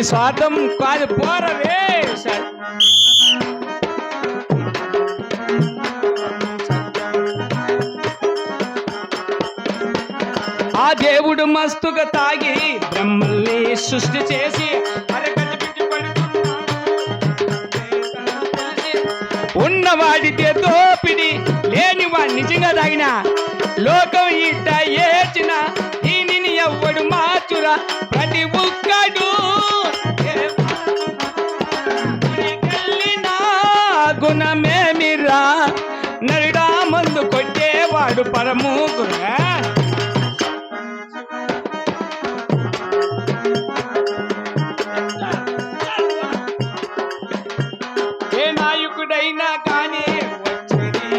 అది స్వార్థం కాదు పోరవే ఆ దేవుడు మస్తుగా తాగి బ్రహ్మల్ని సృష్టి చేసి ఉన్నవాడితే దోపిడి లేని వాడు నిజంగా తాగిన. లోకం ఇట్ట ఏచిన దీనిని ఎవ్వడు మార్చురా. ప్రతి కొట్టేవాడు పరమూకురా ఏ నాయకుడైనా కానీ వచ్చేది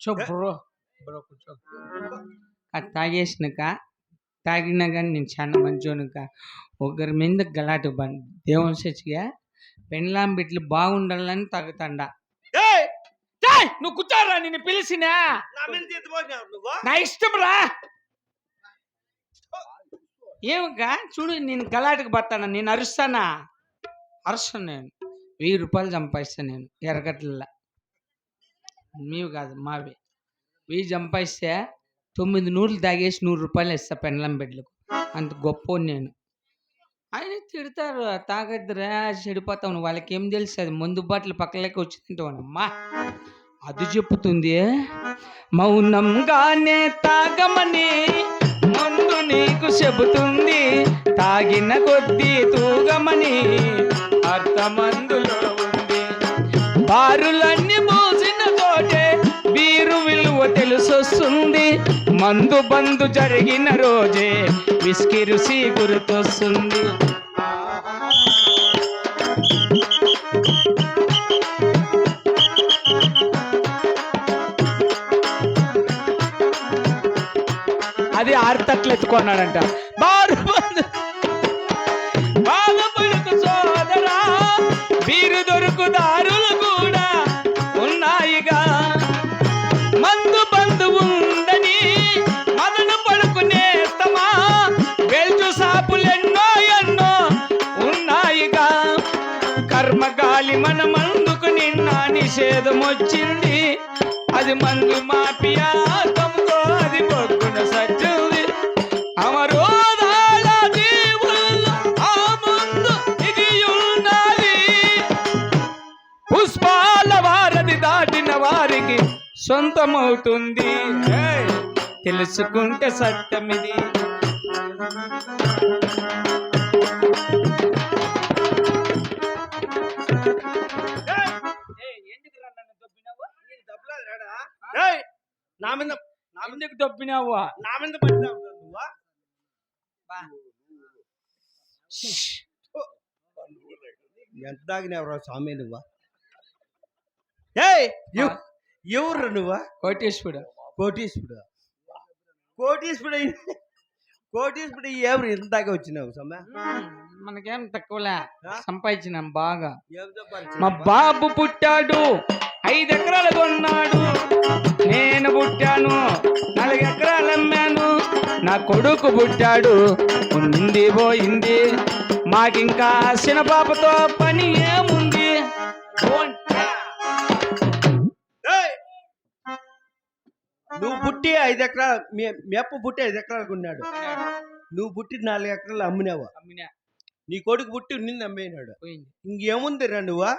కూర్చో బ్రో. బ్రో కూర్చో. తాగేసినాక? తాగినా కానీ నేను చాలా మంచోనుక. ఒకరి మీద గలాటు బండి దేవుని చచ్చిగా పెండ్లాం బిడ్డలు బాగుండాలని! ఏయ్, నువ్వు కూర్చోరా నిన్ను పిలిచినా? నా ఇష్టం రా. ఏమక్క? చూడు నేను గలాటకు పడతాను నేను అరుస్తానా? అరుస్తాను నేను. వెయ్యి రూపాయలు సంపాదిస్తాను నేను. ఎరగట్ల మీవి కాదు మావి. వెయ్యి సంపాదిస్తే తొమ్మిది నూరులు తాగేసి నూరు రూపాయలు ఇస్తా పెండ్లం బిడ్డలకు. అంత గొప్ప నేను. ఆయన తిడతారు తాగద్దురా చెడిపోతావు. నువ్వు వాళ్ళకి ఏం తెలుసు అది ముందు బాటలు పక్కలేక వచ్చి తింటావనమ్మా. అది చెప్తుంది మౌనంగానే తాగమని ముందు నీకు చెబుతుంది. తాగిన కొద్దీ తూగమని అర్థమందులో ఉంది. బారులన్నీ గుర్తొస్తుంది మందు బందు జరిగిన రోజే విస్కి రుసి గుర్తొస్తుంది. అది ఆరు తట్లు ఎత్తుకున్నాడంట. బా వచ్చింది అది మందు మాఫియా తమకో అది పొక్కున సచ్చింది. అమరోదాల జీవుల్లో ఆ మందు ఇది ఉన్నది పుష్పాల వారది దాటిన వారికి సొంతమవుతుంది. ఏయ్! తెలుసుకుంటే సత్యమిది. దొబ్బినావు నా మీద పడినావు నువ్వు? ఎంత తాగినావురా స్వామి నువ్వు? ఏయ్ ఎవ్- ఎవరు నువ్వు? కోటేశ్వరుడు. కోటీశ్వరుడు? కోటీశ్వరుడు కోటీశ్వరుడు ఎవరు ఎంత దాకా వచ్చినావు సమ్మ మనకేం తక్కువలే. సంపాదించినాం బాగా. మా బాబు పుట్టాడు. ఐదు ఎకరాలు కొన్నాడు కొడుకు పుట్టాడు. ఉంది పోయింది మాకింకా చిన్నపాపతో పని ఏముంది! నువ్వు పుట్టి ఐదు ఎకరాలు మీ అప్ప పుట్టి ఐదు ఎకరాలకు ఉన్నాడు. నువ్వు పుట్టి నాలుగు ఎకరాలు అమ్మినావు? అమ్మినా. నీ కొడుకు పుట్టి నిన్ను అమ్మేనాడు. ఇంకేముంది రా నువ్వా!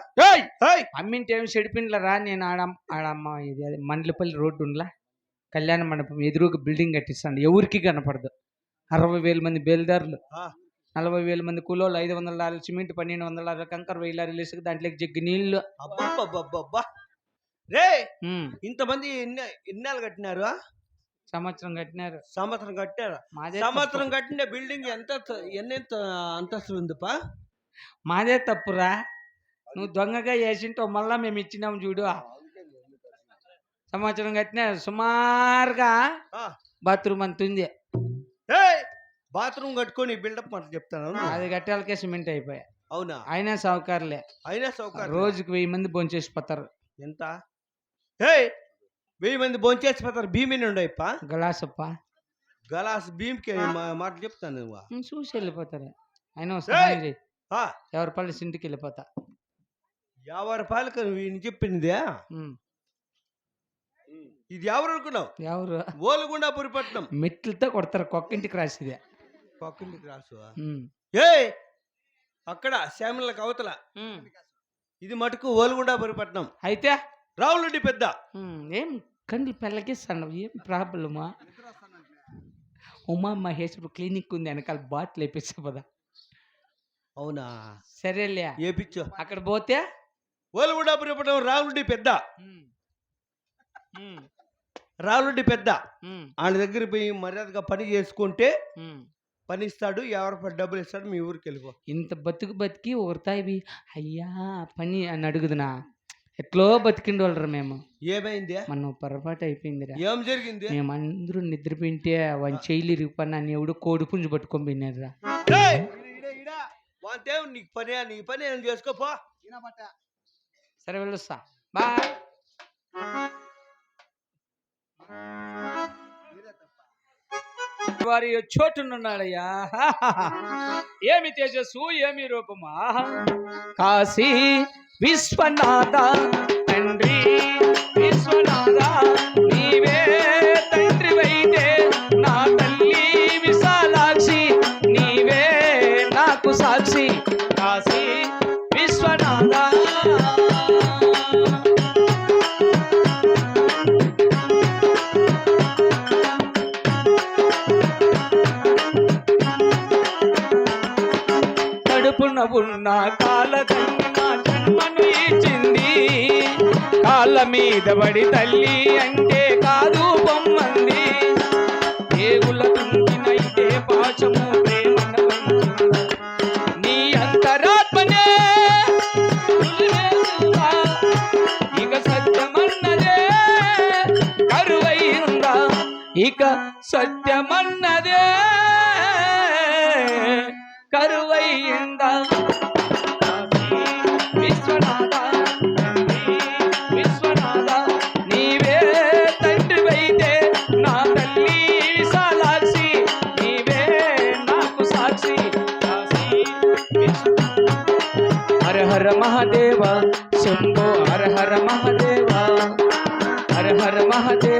అమ్మింటే ఏమి చెడిపిండ్లరా నేను ఆడ ఆడమ్మ ఇది అది మండలపల్లి రోడ్డు ఉండ్లా కళ్యాణ మండపం ఎదురుగా బిల్డింగ్ కట్టిస్తాను. ఎవరికి కనపడదు. అరవై వేల మంది బేల్దారులు. నలభై వేల మంది కూలోళ్ళు ఐదు వందల లారీలు సిమెంట్ పన్నెండు వందల లారీలు కంకర వెయ్యి లారీలు ఇసుక దాంట్లోకి జగ్గి నీళ్ళు. రే! ఇంతమంది ఎన్ని ఎన్నాళ్ళు కట్టినారు? సంవత్సరం కట్టినారు. సంవత్సరం కట్టారు? మాదే సంవత్సరం. కట్టిన బిల్డింగ్ ఎంత ఎన్ని అంతస్తులు ఉందిపా? మాదే తప్పురా. నువ్వు దొంగగా వేసింటో మళ్ళా మేము ఇచ్చినాం చూడు. సంవత్సరం కట్టిన సుమారుగా. బాత్రూమ్ అంత ఉంది! బాత్రూమ్ కట్టుకొని బిల్డప్ మాట చెప్తాను. అది కట్టాలకే సిమెంట్ అయిపోయా. అవునా? అయినా సౌకర్యలే అయినా సౌకర్యం రోజుకి వెయ్యి మంది భోంచేసిపోతారు. ఎంత? హే వెయ్యి మంది భోంచేసిపోతారు భీమిని ఉండయిప్ప గలాసప్ప. గలాస్ భీమ్కి మా- మాట చెప్తాను చూసి వెళ్ళిపోతారు. అయినా ఆ, ఎవరి పళ్ళు ఇంటికి వెళ్ళిపోతా. యాభై రూపాయలకు చెప్పిందే? ఇది ఎవరు అనుకున్నావు? ఎవరు? ఓలుగుండా పురిపట్నం. మెట్లతో కొడతారు కొక్కింటికి రాసిదే. పక్కనికి రాసు ఏ అక్కడ శ్యామలకు అవతల ఉమ్. ఇది మటుకు ఓలుగుండా పురిపట్నం. అయితే? రావులుండి పెద్ద. ఏం కండ్లు పెళ్ళకిస్తాను ఏం ప్రాబ్లమా ఉమా మహేశ్వరు క్లినిక్ ఉంది వెనకాల బాటిల్ వేపించే పదా. అవునా? సరేలే. ఏ పిచ్చో అక్కడ పోతే? ఓలుగుండా పురిపట్నం రావులుండి పెద్ద. ఉమ్, ఉమ్, రావులుండి పెద్ద. ఆయన దగ్గర పోయి మర్యాదగా పని చేసుకుంటే. పని ఇస్తాడు ఎవరి పని డబ్బులు ఇస్తాడు మీ ఊరికి వెళ్ళిపో. ఇంత బతుకు బతికి ఒకరితాయి అయ్యా పని అని అడుగుదునా? ఎట్లో బతికిండి వాళ్ళరా మేము. ఏమైంది? మనం పొరపాటు అయిపోయిందిరా. ఏం జరిగింది? మేము అందరూ నిద్రపోయింటే వన్ చెయ్యిలు ఇరిగిపోయినా అని ఎవడు కోడి పుంజు పట్టుకొని పోయినారా నీకు పని నీ పని ఏం చేసుకోపో సరే వెళ్ళొస్తా. బాయ్. వారి చోటునున్నాడయ్యా. ఏమి తేజస్సు ఏమి రూపమా? కాశీ విశ్వనాథ తండ్రి విశ్వనాథ కడుపున ఉన్న నా జన్మను ఇచ్చింది కాళ్ళ మీద పడి తల్లి అంటే కాదు బొమ్మంది. దేవుల తుంచిన ఇదే పాశము ప్రేమన నీ అంతరాత్మనే వదిలేసిందా? ఇక సత్యమన్నదే కరువైందా ఇక సత్యమన్నదే కరువైందా हर महादेवा शंभो हर हर महादेवा हर हर महादेव।